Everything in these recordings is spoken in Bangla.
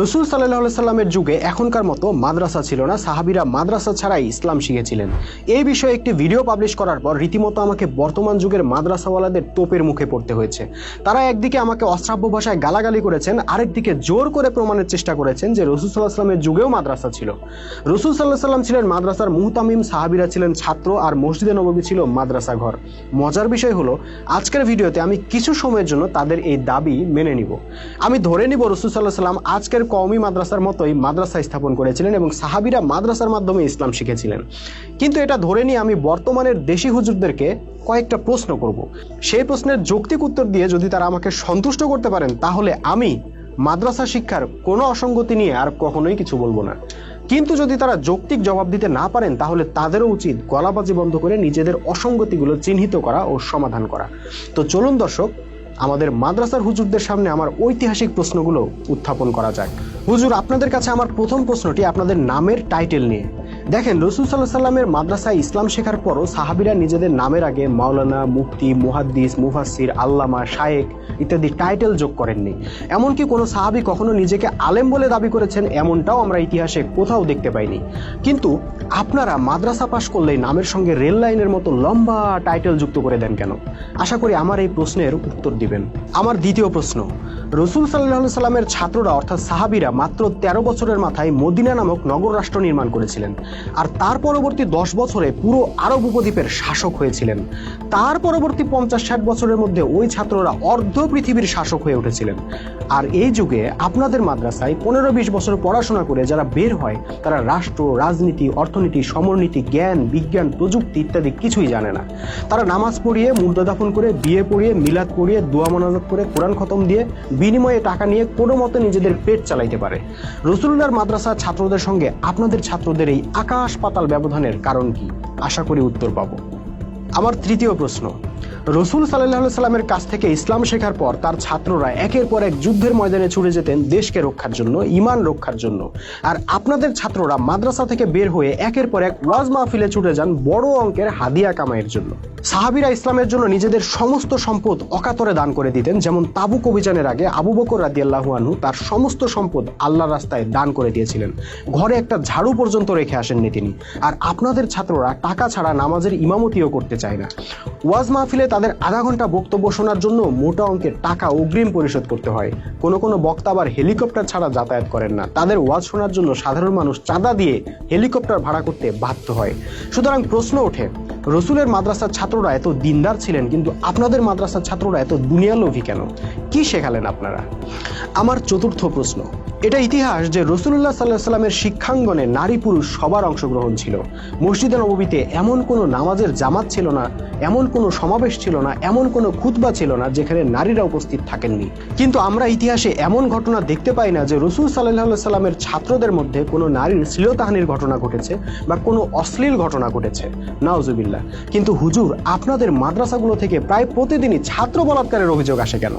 রসুল সাল্লাহ সাল্লামের যুগে এখনকার মতো মাদ্রাসা ছিল না, সাহাবিরা মাদ্রাসা ছাড়াই ইসলাম শিখেছিলেন। এই বিষয়ে একটি ভিডিও পাবলিশ করার পর রীতিমতো আমাকে বর্তমান যুগের মাদ্রাসাওয়ালাদের তোপের মুখে পড়তে হয়েছে। তারা একদিকে আমাকে অশ্রাব্য ভাষায় গালাগালি করেছেন, আরেকদিকে জোর করে প্রমাণের চেষ্টা করেছেন যে রসুল সাল্লাহ সাল্লামের যুগেও মাদ্রাসা ছিল। রসুল সাল্লাহ সাল্লাম ছিলেন মাদ্রাসার মুহতামিম, সাহাবিরা ছিলেন ছাত্র আর মসজিদে নবী ছিল মাদ্রাসা ঘর। মজার বিষয় হলো, আজকের ভিডিওতে আমি কিছু সময়ের জন্য তাদের এই দাবি মেনে নিব। আমি ধরে নিব রসুল সাল্লাহ সাল্লাম আজকের কওমি মাদ্রাসার মতোই মাদ্রাসা স্থাপন করেছিলেন এবং সাহাবিরা মাদ্রাসার মাধ্যমে ইসলাম শিখেছিলেন। কিন্তু এটা ধরে নিয়ে আমি বর্তমানের দেশি হুজুরদেরকে কয়েকটা প্রশ্ন করব। সেই প্রশ্নের যৌক্তিক উত্তর দিয়ে যদি তারা আমাকে সন্তুষ্ট করতে পারেন, তাহলে আমি মাদ্রাসা শিক্ষার কোনো অসঙ্গতি নিয়ে আর কখনোই কিছু বলব না। কিন্তু যদি তারা যৌক্তিক জবাব দিতে না পারেন, তাহলে তাদেরও উচিত গলাবাজি বন্ধ করে নিজেদের অসঙ্গতিগুলো চিহ্নিত করা ও সমাধান করা। তো চলুন দর্শক আমাদের মাদ্রাসার হুজুরদের সামনে আমার ঐতিহাসিক প্রশ্নগুলো উত্থাপন করা যাক। হুজুর, আপনাদের কাছে আমার প্রথম প্রশ্নটি আপনাদের নামের টাইটেল নিয়ে। দেখেন, রসুল সাল্লাহ সাল্লামের মাদ্রাসায় ইসলাম শেখার পরও সাহাবিরা নিজেদের নামের আগে মাওলানা, মুফতি, মুহাদ্দিস মুফাসির আল্লামা শায়েক ইত্যাদি টাইটেল যোগ করেননি। এমনকি কোনো সাহাবি কখনো নিজেকে আলেম বলে দাবি করেছেন, এমনটাও আমরা ইতিহাসে কোথাও দেখতে পাইনি। কিন্তু আপনারা মাদ্রাসা পাশ করলেই নামের সঙ্গে রেল লাইনের মতো লম্বা টাইটেল যুক্ত করে দেন কেন? আশা করি আমার এই প্রশ্নের উত্তর দিবেন। আমার দ্বিতীয় প্রশ্ন রসুল সাল্লাহ সাল্লামের ছাত্ররা, অর্থাৎ সাহাবিরা, মাত্র তেরো বছরের মাথায় মদিনা নামক নগর রাষ্ট্র নির্মাণ করেছিলেন। আর তার পরবর্তী দশ বছরে পুরো আরব উপদ্বীপের শাসক হয়েছিলেন। তার পরবর্তী পঞ্চাশ ষাট বছরের মধ্যে ওই ছাত্ররা অর্ধ পৃথিবীর শাসক হয়ে উঠেছিলেন। আর এই যুগে আপনাদের মাদ্রাসায় পনেরো বিশ বছর পড়াশোনা করে যারা বের হয়, তারা রাষ্ট্র, রাজনীতি, অর্থনীতি, সমরনীতি, জ্ঞান, বিজ্ঞান, প্রযুক্তি ইত্যাদি কিছুই জানে না। তারা নামাজ পড়িয়ে মুর্দা দাফন করে, বিয়ে পড়িয়ে, মিলাদ পড়িয়ে, দোয়া মনাজত করে, কোরআন খতম দিয়ে বিনিময়ে টাকা নিয়ে কোনো মতে নিজেদের পেট চালাইতে পারে। রসুল্লার মাদ্রাসা ছাত্রদের সঙ্গে আপনাদের ছাত্রদের এই আকাশ পাতাল ব্যবধানের কারণ কি? আশা করি উত্তর পাবো। আমার তৃতীয় প্রশ্ন রসুল সাল্লাহ সাল্লামের কাছ থেকে ইসলাম শেখার পর তার ছাত্ররা একের পর এক যুদ্ধের ময়দানে ছুটে যেতেন দেশকে রক্ষার জন্য ইমান রক্ষার জন্য। আর আপনাদের ছাত্ররা মাদ্রাসা থেকে বের হয়ে একের পর এক ওয়াজ মাহফিলে ছুটে যান বড় অঙ্কের হাদিয়া কামাইয়ের জন্য। সাহাবিরা ইসলামের জন্য নিজেদের সমস্ত সম্পদ অকাতরে দান করে দিতেন, যেমন তাবুক অভিযানের আগে আবু বকর রাদিয়াল্লাহু আনহু তার সমস্ত সম্পদ আল্লাহর রাস্তায় দান করে দিয়েছিলেন। ঘরে একটা ঝাড়ু পর্যন্ত রেখে আসেননি তিনি। আর আপনাদের ছাত্ররা টাকা ছাড়া নামাজের ইমামতিও করতে চায় না। ওয়াজ মাহফিলে তাদের আধা ঘণ্টা বক্তব্য শোনার জন্য মোটা অঙ্কের টাকা অগ্রিম পরিশোধ করতে হয়। কোনো কোনো বক্তা আবার হেলিকপ্টার ছাড়া যাতায়াত করেন না। তাদের ওয়াজ শোনার জন্য সাধারণ মানুষ চাঁদা দিয়ে হেলিকপ্টার ভাড়া করতে বাধ্য হয়। সুতরাং প্রশ্ন ওঠে, রসুলের মাদ্রাসার ছাত্ররা এত দিনদার ছিলেন, কিন্তু আপনাদের মাদ্রাসার ছাত্ররা এত দুনিয়ালোভী কেন? কি শেখালেন আপনারা? আমার চতুর্থ প্রশ্ন এটা ইতিহাস যে রসুল্লাহ সাল্লাহ সাল্লামের শিক্ষাঙ্গনে নারী পুরুষ সবার অংশগ্রহণ ছিল। মসজিদে নবীতে এমন কোনো নামাজের জামাত ছিল না, এমন কোনো সমাবেশ ছিল না, এমন কোনো খুতবা ছিল না যেখানে নারীরা উপস্থিত থাকেননি। কিন্তু আমরা ইতিহাসে এমন ঘটনা দেখতে পাই না যে রসুল সাল্লাহ সাল্লামের ছাত্রদের মধ্যে কোনো নারীর শ্লীলতাহানির ঘটনা ঘটেছে বা কোনো অশ্লীল ঘটনা ঘটেছে। নাওজুবিল্লাহ কিন্তু হুজুর, আপনাদের মাদ্রাসাগুলো থেকে প্রায় প্রতিদিনই ছাত্র বলাৎকারের অভিযোগ আসে কেন?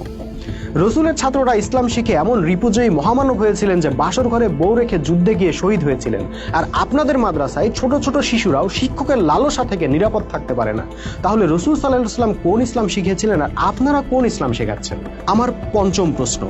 রসুলের ছাত্ররা ইসলাম শিখে এমন রিপুজয়ী মহামানব হয়েছিলেন যে বাসর ঘরে বউ রেখে যুদ্ধে গিয়ে শহীদ হয়েছিলেন। আর আপনাদের মাদ্রাসায় ছোট ছোট শিশুরাও শিক্ষকের লালসা থেকে নিরাপদ থাকতে পারে না। তাহলে রসুল সাল্লাহ ইসলাম কোন ইসলাম শিখেছিলেন আর আপনারা কোন ইসলাম শেখাচ্ছেন? আমার পঞ্চম প্রশ্ন।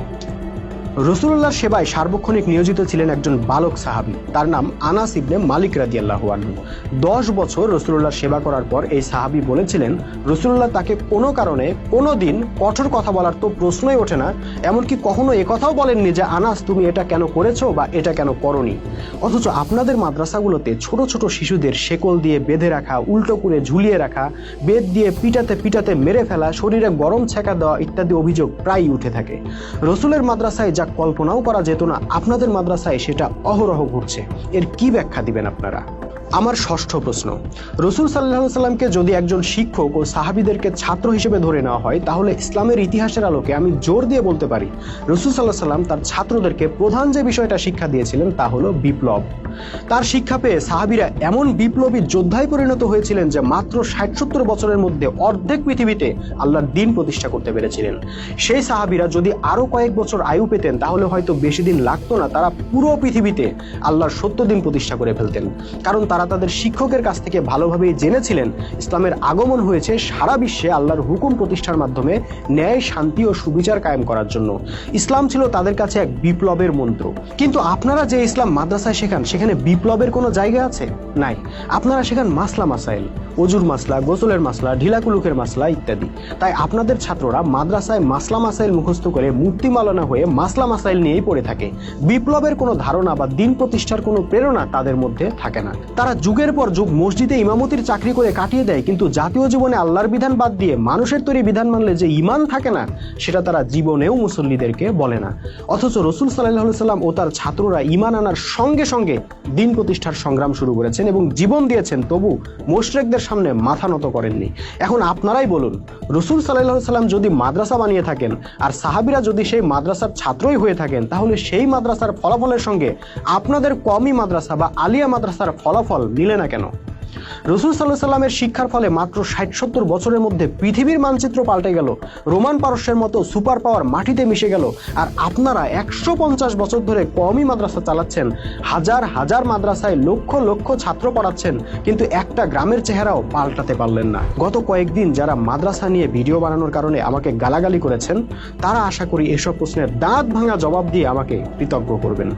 রসুল্লাহর সেবায় সার্বক্ষণিক নিয়োজিত ছিলেন একজন বালক সাহাবি। তার নাম আনাস ইবনে মালিক রাদিয়াল্লাহু আনহু। দশ বছর রসুল্লাহর সেবা করার পর এই সাহাবি বলেছিলেন রসুল্লাহ তাকে কোনো কারণে কোনো দিন কঠোর কথা বলার তো প্রশ্নই ওঠে না। এমনকি কখনো কথাও বলেননি যে, আনাস, তুমি এটা কেন করেছ বা এটা কেন করনি অথচ আপনাদের মাদ্রাসাগুলোতে ছোট ছোট শিশুদের শেকল দিয়ে বেঁধে রাখা, উল্টো করে ঝুলিয়ে রাখা, বেদ দিয়ে পিটাতে পিটাতে মেরে ফেলা, শরীরে গরম ছেঁকা দেওয়া ইত্যাদি অভিযোগ প্রায়ই উঠে থাকে। রসুলের মাদ্রাসায় যা কল্পনাও করা যেত না। আপনাদের মাদ্রাসায় সেটা অহরহ ঘুরছে এর কি ব্যাখ্যা দিবেন আপনারা? আমার ষষ্ঠ প্রশ্ন। রসুল সাল্লাহ সাল্লামকে যদি একজন শিক্ষক ও সাহাবিদেরকে ছাত্র হিসেবে ধরে নেওয়া হয়, তাহলে ইসলামের ইতিহাসের আলোকে আমি জোর দিয়ে বলতে পারি, রসুল সাল্লাহ সাল্লাম তার ছাত্রদেরকে প্রধান যে বিষয়টা শিক্ষা দিয়েছিলেন তা হলো বিপ্লব। তার শিক্ষা পেয়ে সাহাবিরা এমন বিপ্লবী যোদ্ধায় পরিণত হয়েছিলেন যে মাত্র ষাট সত্তর বছরের মধ্যে অর্ধেক পৃথিবীতে আল্লাহর দিন প্রতিষ্ঠা করতে পেরেছিলেন। সেই সাহাবিরা যদি আরও কয়েক বছর আয়ু পেতেন, তাহলে হয়তো বেশি দিন লাগতো না, তারা পুরো পৃথিবীতে আল্লাহর সত্য দিন প্রতিষ্ঠা করে ফেলতেন। কারণ তারা তাদের শিক্ষকের কাছ থেকে ভালোভাবেই জেনেছিলেন, ইসলামের আগমন হয়েছে সারা বিশ্বে আল্লাহর হুকুম প্রতিষ্ঠার মাধ্যমে ন্যায়, শান্তি ও সুবিচার কায়েম করার জন্য। ইসলাম ছিল তাদের কাছে এক বিপ্লবের মন্ত্র। কিন্তু আপনারা যে ইসলাম মাদ্রাসায় শেখান, সেখানে বিপ্লবের কোনো জায়গা আছে? নাই। আপনারা শেখান মাসলা মাসাইল অজুর মাসলা, গোসলের মাসলা ঢিলাকুলুকের মাসলা ইত্যাদি। তাই আপনাদের ছাত্ররা মাদ্রাসায় মাসলা মাসাইল মুখস্থ করে মূর্তি মালনা হয়ে মাসলা মাসাইল নিয়েই পড়ে থাকে। বিপ্লবের কোনো ধারণা বা দিন প্রতিষ্ঠার কোনো প্রেরণা তাদের মধ্যে থাকে না। তারা যুগের পর যুগ মসজিদে ইমামতির চাকরি করে কাটিয়ে দেয়, কিন্তু জাতীয় জীবনে আল্লাহর বিধান বাদ দিয়ে মানুষের তৈরি বিধান মানলে যে ইমান থাকে না, সেটা তারা জীবনেও মুসল্লিদেরকে বলে না। অথচ রসুল সাল্লাহ সাল্লাম ও তার ছাত্ররা ইমান আনার সঙ্গে সঙ্গে দিন প্রতিষ্ঠার সংগ্রাম শুরু করেছেন এবং জীবন দিয়েছেন, তবু মোশরেকদের সামনে মাথা নত করেননি। এখন আপনারাই বলুন, রসুল সাল্লাহ সাল্লাম যদি মাদ্রাসা বানিয়ে থাকেন আর সাহাবিরা যদি সেই মাদ্রাসার ছাত্রই হয়ে থাকেন, তাহলে সেই মাদ্রাসার ফলাফলের সঙ্গে আপনাদের কমই মাদ্রাসা বা আলিয়া মাদ্রাসার ফলাফল মিলে না কেন? রসুল সাল্লাহ সাল্লামের শিক্ষার ফলে মাত্র ষাট সত্তর বছরের মধ্যে পৃথিবীর মানচিত্র পাল্টে গেল। রোমান পারস্যের মতো সুপার পাওয়ার মাটিতে মিশে গেল। আর আপনারা একশো পঞ্চাশ বছর ধরে কমই মাদ্রাসা চালাচ্ছেন। হাজার হাজার মাদ্রাসায় লক্ষ লক্ষ ছাত্র পড়াচ্ছেন। কিন্তু একটা গ্রামের চেহারাও পাল্টাতে পারলেন না। গত কয়েকদিন যারা মাদ্রাসা নিয়ে ভিডিও বানানোর কারণে আমাকে গালাগালি করেছেন, তারা আশা করি এসব প্রশ্নের দাঁত ভাঙা জবাব দিয়ে আমাকে কৃতজ্ঞ করবেন।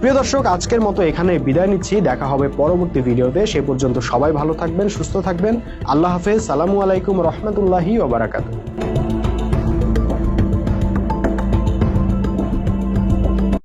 প্রিয় দর্শক, আজকের মতো এখানে বিদায় নিচ্ছি। দেখা হবে পরবর্তী ভিডিওতে। সে পর্যন্ত সবাই ভালো থাকবেন সুস্থ থাকবেন। আল্লাহ হাফেজ। সালামু আলাইকুম রহমতুল্লাহি ওবরাকাতু